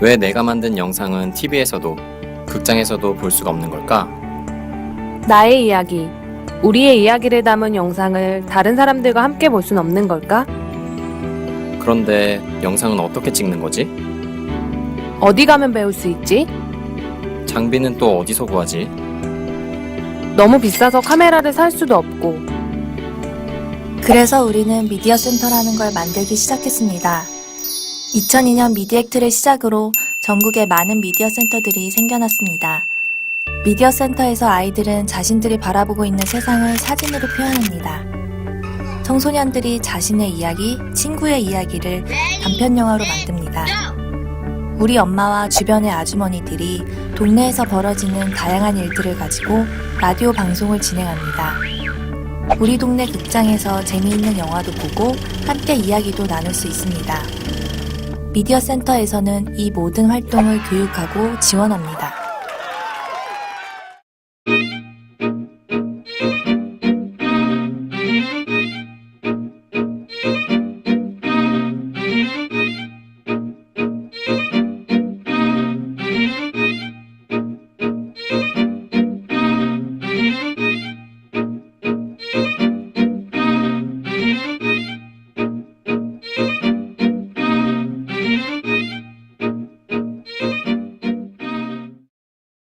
왜 내가 만든 영상은 TV에서도 극장에서도 볼 수가 없는 걸까? 나의 이야기, 우리의 이야기를 담은 영상을 다른 사람들과 함께 볼 순 없는 걸까? 그런데 영상은 어떻게 찍는 거지? 어디 가면 배울 수 있지? 장비는 또 어디서 구하지? 너무 비싸서 카메라를 살 수도 없고 그래서 우리는 미디어 센터라는 걸 만들기 시작했습니다. 2002년 미디액트를 시작으로 전국에 많은 미디어 센터들이 생겨났습니다. 미디어 센터에서 아이들은 자신들이 바라보고 있는 세상을 사진으로 표현합니다. 청소년들이 자신의 이야기, 친구의 이야기를 단편 영화로 만듭니다. 우리 엄마와 주변의 아주머니들이 동네에서 벌어지는 다양한 일들을 가지고 라디오 방송을 진행합니다. 우리 동네 극장에서 재미있는 영화도 보고 함께 이야기도 나눌 수 있습니다. 미디어 센터에서는 이 모든 활동을 교육하고 지원합니다.